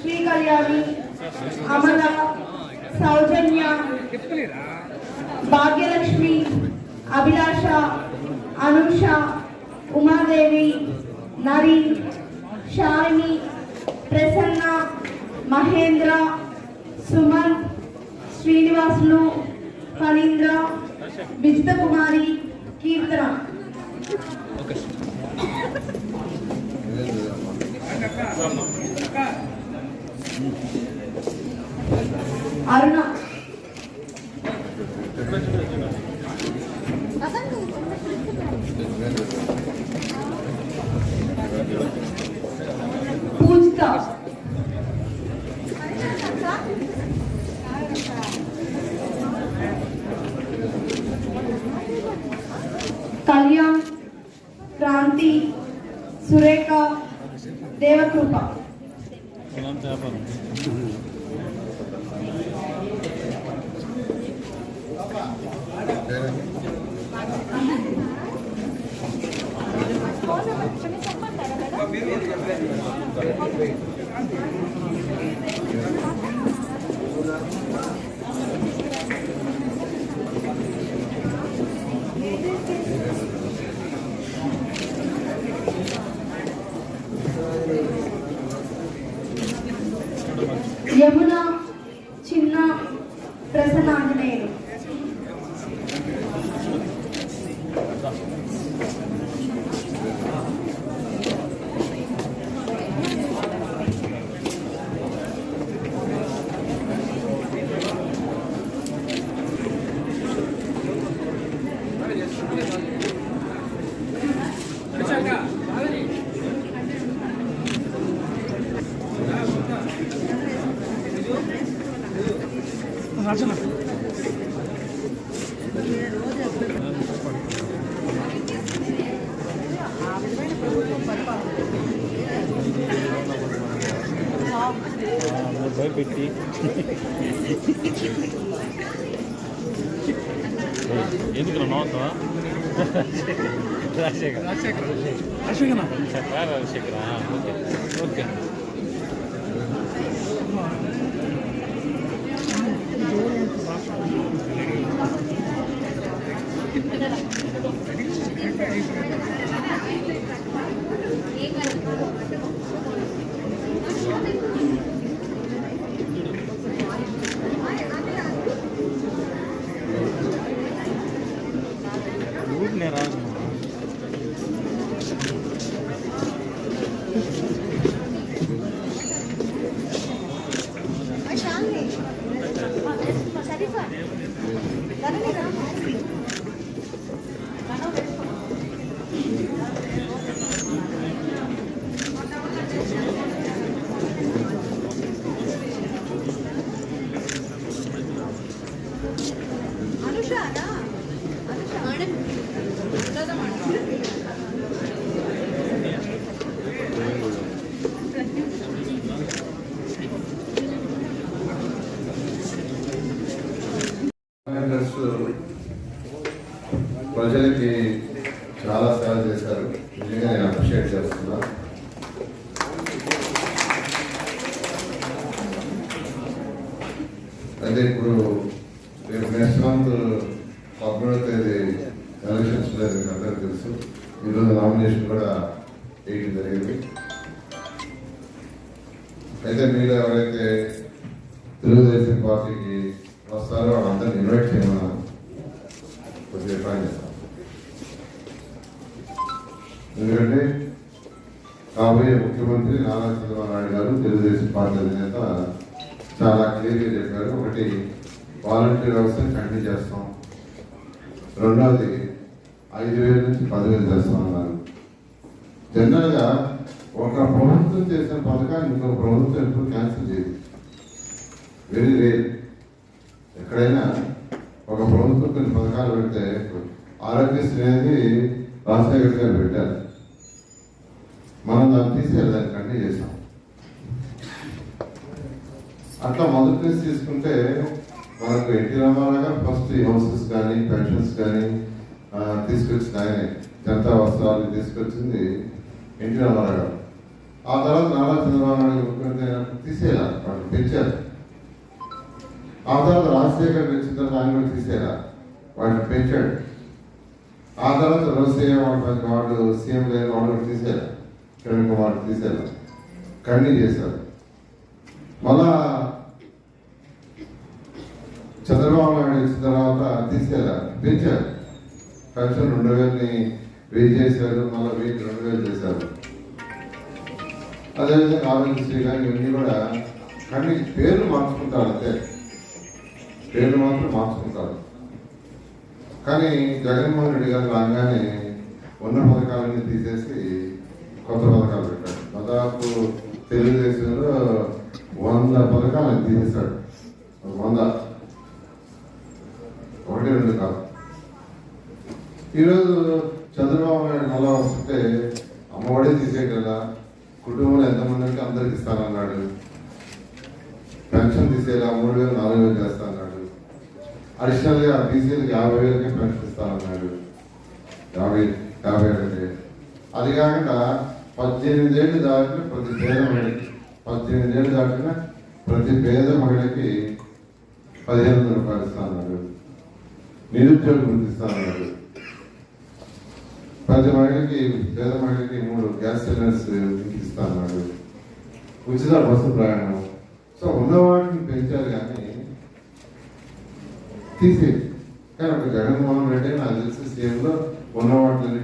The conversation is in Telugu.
శ్రీ కళ్యాణి అమల సౌజన్య భాగ్యలక్ష్మి అభిలాష అనుష ఉమాదేవి నరి షాలిని ప్రసన్న మహేంద్ర సుమన్ శ్రీనివాసులు ఫణీంద్ర విజిత కుమారి కీర్తన. అరుణ పూజిత కళ్యాణ్ క్రాంతి సురేఖ దేవకృప Diáfana భయపెట్టి. ఎందుకు నవ్వుతావా? రాజశేఖర్. రాజశేఖర్. రాజశేఖర్. ఓకే. ఓకే. ప్రజలకి చాలా సేవ చేశారు. నిజంగా నేను అప్రిషియేట్ చేస్తున్నా. అదే ఇప్పుడు రేపు నెక్స్ట్ మంత్ పదమూడవ తేదీ ఎలక్షన్స్ మీకు అందరికీ తెలుసు ఈరోజు నామినేషన్ కూడా వేయడం జరిగింది. అయితే మీరు ఎవరైతే తెలుగుదేశం పార్టీకి వస్తారో వాళ్ళందరినీ ఇన్వైట్ చేయమన్నా కొద్దిగా ట్రై చేస్తాం ఎందుకంటే కాబోయే ముఖ్యమంత్రి నారా చంద్రబాబు నాయుడు గారు తెలుగుదేశం పార్టీ అధినేత చాలా క్లియర్గా చెప్పారు. ఒకటి వాలంటీర్ వ్యవస్థను కంటిన్యూ చేస్తాం. రెండవది ఐదు వేల నుంచి పదివేలు చేస్తాం అన్నారు జనరల్గా ఒక ప్రభుత్వం చేసిన పథకాన్ని ఇంకొక ప్రభుత్వం ఎప్పుడు క్యాన్సిల్ చేయదు. వెరీ రేర్ ఎక్కడైనా ఒక ప్రభుత్వం కొన్ని పథకాలు పెడితే ఆరోగ్యశ్రీ అనేది రాజశేఖర్ గారు పెట్టారు. మనం దాన్ని తీసేయాలి దాన్ని చేసాం అట్లా మొదటి నుంచి తీసుకుంటే మనకు ఎన్టీ రామారావు గారు ఫస్ట్ హౌసెస్ కానీ పెన్షన్స్ కానీ తీసుకొచ్చిన ఆయన. జనతా వస్త్రాలు తీసుకొచ్చింది ఎన్టీ రామారావు. గారు ఆ తర్వాత నారా చంద్రబాబు నాయుడు ముఖ్యమంత్రి అయిన తీసేయాల వాళ్ళు పెంచారు ఆ తర్వాత రాజశేఖర్ పెంచిన తర్వాత ఆయన కూడా తీసేయాల వాడిని పెంచాడు. ఆ తర్వాత రోసయ్య వాడు వాడు సీఎం లేని వాడు కూడా తీసేయాలి కిరణ్ కుమార్ తీసేయాలి కండి చేశారు. మళ్ళా చంద్రబాబు నాయుడు వచ్చిన తర్వాత తీసేయాల పెంచారు. పెన్షన్ రెండు వేలని వెయ్యి చేశారు మళ్ళీ వెయ్యి రెండు వేలు చేశారు. అదేవిధంగా ఆరోగ్యశ్రీ కానీ ఇవన్నీ కూడా కానీ పేర్లు మార్చుకుంటారు అంతే. పేర్లు మాత్రం మార్చుకుంటారు. కానీ జగన్మోహన్ రెడ్డి గారు రాగానే ఉన్న పథకాలన్నీ తీసేసి కొత్త పథకాలు పెట్టాడు దాదాపు తెలుగుదేశంలో వంద పథకాలు ఆయన తీసేశాడు. వంద. ఒకటి రెండు కాదు. ఈరోజు చంద్రబాబు నాయుడు మళ్ళా వస్తుంటే అమ్మఒడే తీసేయగల కుటుంబంలో ఎంతమంది ఉంటే అందరికి ఇస్తానన్నాడు. పెన్షన్ తీసేలా మూడు వేలు నాలుగు వేలు చేస్తా అన్నాడు అడిషనల్ బీసీలకు యాభై వేలకి పెన్షన్ ఇస్తానన్నాడు. యాభై యాభై ఏళ్ళకి అది కాకుండా పద్దెనిమిది ఏళ్ళు దాటిన ప్రతి పేద మహిళకి పద్దెనిమిది ఏళ్ళు దాటిన ప్రతి పేద మహిళకి పదిహేను వందల రూపాయలు ఇస్తానన్నాడు. నిరుద్యోగం వృత్తి ఇస్తానన్నాడు. ప్రతి మహిళకి పేద మహిళకి మూడు గ్యాస్ సిలిండర్స్ ఇస్తానన్నాడు ఉచిత బస్సు ప్రయాణం. సో ఉన్నవాడిని పెంచారు కానీ తీసేది కానీ అప్పుడు జగన్మోహన్ రెడ్డి నాకు తెలిసి సీఎంలో ఉన్నవాటిని